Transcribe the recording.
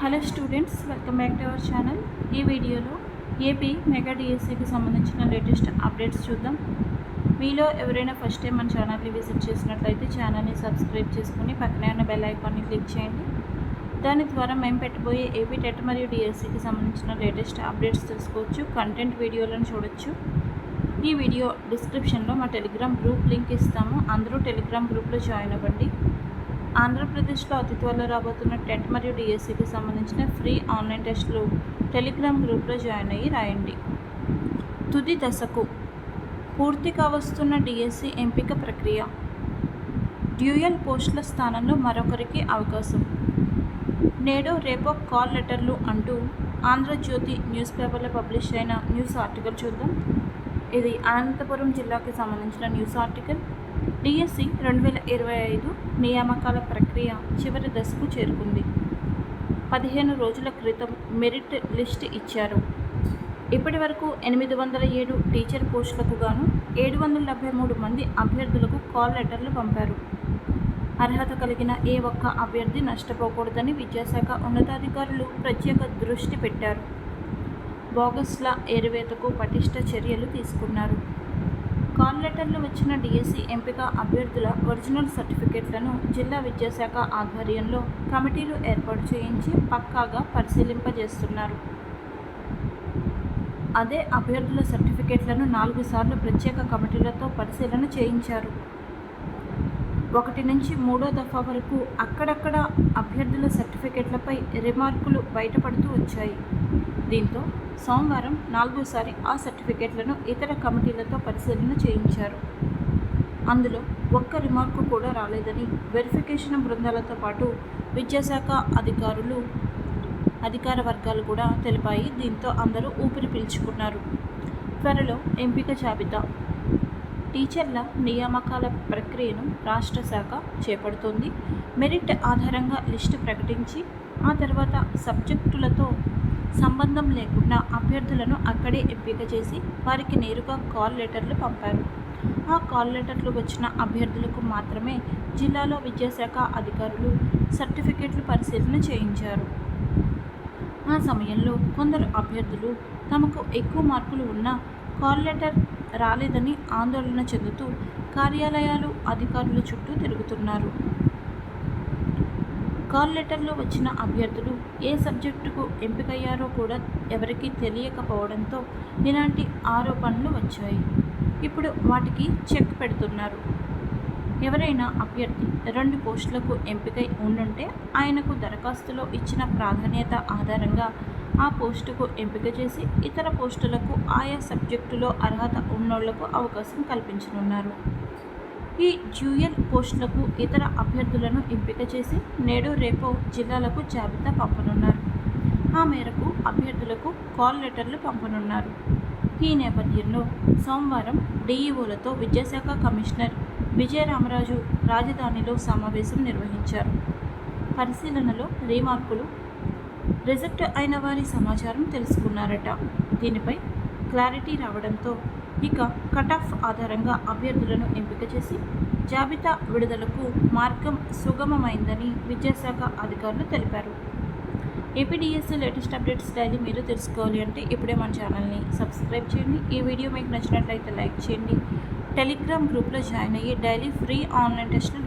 Hello students welcome back to our channel ఈ వీడియోలో AP mega డిఎస్సికి సంబంధించిన లేటెస్ట్ అప్డేట్స్ చూద్దాం. మీలో ఎవరైనా ఫస్ట్ టైం మన ఛానల్ని విజిట్ చేసినట్లయితే ఛానల్ని సబ్స్క్రైబ్ చేసుకుని పక్కనే ఉన్న బెల్ ఐకాన్ని క్లిక్ చేయండి. దాని ద్వారా మేము పెట్టబోయే ఏపీ టెట్ మరియు డిఎస్సికి సంబంధించిన లేటెస్ట్ అప్డేట్స్ తెలుసుకోవచ్చు కంటెంట్ వీడియోలను చూడొచ్చు. ఈ వీడియో డిస్క్రిప్షన్లో మా టెలిగ్రామ్ గ్రూప్ లింక్ ఇస్తాము. అందరూ టెలిగ్రామ్ గ్రూప్లో జాయిన్ అవ్వండి. ఆంధ్రప్రదేశ్లో అతి త్వరలో రాబోతున్న టెట్ మరియు డిఎస్సికి సంబంధించిన ఫ్రీ ఆన్లైన్ టెస్టులు టెలిగ్రామ్ గ్రూప్లో జాయిన్ అయ్యి రాయండి. తుది దశకు పూర్తిగా వస్తున్న డిఎస్సి ఎంపిక ప్రక్రియ. డ్యూయల్ పోస్టుల స్థానంలో మరొకరికి అవకాశం. నేడు రేపో కాల్ లెటర్లు అంటూ ఆంధ్రజ్యోతి న్యూస్ పేపర్లో పబ్లిష్ అయిన న్యూస్ ఆర్టికల్ చూద్దాం. ఇది అనంతపురం జిల్లాకి సంబంధించిన న్యూస్ ఆర్టికల్. డిఎస్సి రెండు వేల ఇరవై ఐదు నియామకాల ప్రక్రియ చివరి దశకు చేరుకుంది. పదిహేను రోజుల క్రితం మెరిట్ లిస్ట్ ఇచ్చారు. ఇప్పటి వరకు ఎనిమిది వందల ఏడు టీచర్ పోస్టులకు గాను ఏడు వందల డెబ్బై మూడు మంది అభ్యర్థులకు కాల్ లెటర్లు పంపారు. అర్హత కలిగిన ఏ ఒక్క అభ్యర్థి నష్టపోకూడదని విద్యాశాఖ ఉన్నతాధికారులు ప్రత్యేక దృష్టి పెట్టారు. బోగస్ల ఏరువేతకు పటిష్ట చర్యలు తీసుకున్నారు. కాల్ లెటర్లు వచ్చిన డిఎస్సి ఎంపిక అభ్యర్థుల ఒరిజినల్ సర్టిఫికెట్లను జిల్లా విద్యాశాఖ ఆధ్వర్యంలో కమిటీలు ఏర్పాటు చేయించి పక్కాగా పరిశీలింపజేస్తున్నారు. అదే అభ్యర్థుల సర్టిఫికెట్లను నాలుగు సార్లు ప్రత్యేక కమిటీలతో పరిశీలన చేయించారు. ఒకటి నుంచి మూడో దఫా వరకు అక్కడక్కడ అభ్యర్థుల సర్టిఫికెట్లపై రిమార్కులు బయటపడుతూ వచ్చాయి. దీంతో సోమవారం నాలుగోసారి ఆ సర్టిఫికెట్లను ఇతర కమిటీలతో పరిశీలన చేయించారు. అందులో ఒక్క రిమార్కు కూడా రాలేదని వెరిఫికేషన్ బృందాలతో పాటు విద్యాశాఖ అధికారులు అధికార వర్గాలు కూడా తెలిపాయి. దీంతో అందరూ ఊపిరి పీల్చుకున్నారు. త్వరలో ఎంపిక జాబితా టీచర్ల నియామకాల ప్రక్రియను రాష్ట్ర శాఖ చేపడుతోంది. మెరిట్ ఆధారంగా లిస్టు ప్రకటించి ఆ తర్వాత సబ్జెక్టులతో సంబంధం లేకుండా అభ్యర్థులను అక్కడే ఎంపిక చేసి వారికి నేరుగా కాల్ లెటర్లు పంపారు. ఆ కాల్ లెటర్లు వచ్చిన అభ్యర్థులకు మాత్రమే జిల్లాలో విద్యాశాఖ అధికారులు సర్టిఫికేట్లు పరిశీలన చేయించారు. ఆ సమయంలో కొందరు అభ్యర్థులు తమకు ఎక్కువ మార్కులు ఉన్న కాల్ లెటర్ రాలేదని ఆందోళన చెందుతూ కార్యాలయాలు అధికారుల చుట్టూ తిరుగుతున్నారు. కాల్ లెటర్లో వచ్చిన అభ్యర్థులు ఏ సబ్జెక్టుకు ఎంపికయ్యారో కూడా ఎవరికీ తెలియకపోవడంతో ఇలాంటి ఆరోపణలు వచ్చాయి. ఇప్పుడు వాటికి చెక్ పెడుతున్నారు. ఎవరైనా అభ్యర్థి రెండు పోస్టులకు ఎంపికై ఉండుంటే ఆయనకు దరఖాస్తులో ఇచ్చిన ప్రాధాన్యత ఆధారంగా ఆ పోస్టుకు ఎంపిక చేసి ఇతర పోస్టులకు ఆయా సబ్జెక్టులో అర్హత ఉన్నోళ్ళకు అవకాశం కల్పించనున్నారు. ఈ డ్యూయల్ పోస్టులకు ఇతర అభ్యర్థులను ఎంపిక చేసి నేడు రేపో జిల్లాలకు జాబితా పంపనున్నారు. ఆ మేరకు అభ్యర్థులకు కాల్ లెటర్లు పంపనున్నారు. ఈ నేపథ్యంలో సోమవారం డీఈఓలతో విద్యాశాఖ కమిషనర్ విజయరామరాజు రాజధానిలో సమావేశం నిర్వహించారు. పరిశీలనలో రీమార్కులు రిజెక్ట్ అయిన వారి సమాచారం తెలుసుకున్నారట. దీనిపై క్లారిటీ రావడంతో ఇక కట్ ఆఫ్ ఆధారంగా అభ్యర్థులను ఎంపిక చేసి జాబితా విడుదలకు మార్గం సుగమమైందని విద్యాశాఖ అధికారులు తెలిపారు. ఏపీడిఎస్ లేటెస్ట్ అప్డేట్స్ డైలీ మీరు తెలుసుకోవాలి అంటే ఇప్పుడే మన ఛానల్ని సబ్స్క్రైబ్ చేయండి. ఈ వీడియో మీకు నచ్చినట్లయితే లైక్ చేయండి. టెలిగ్రామ్ గ్రూప్లో జాయిన్ అయ్యి డైలీ ఫ్రీ ఆన్లైన్ టెస్ట్లు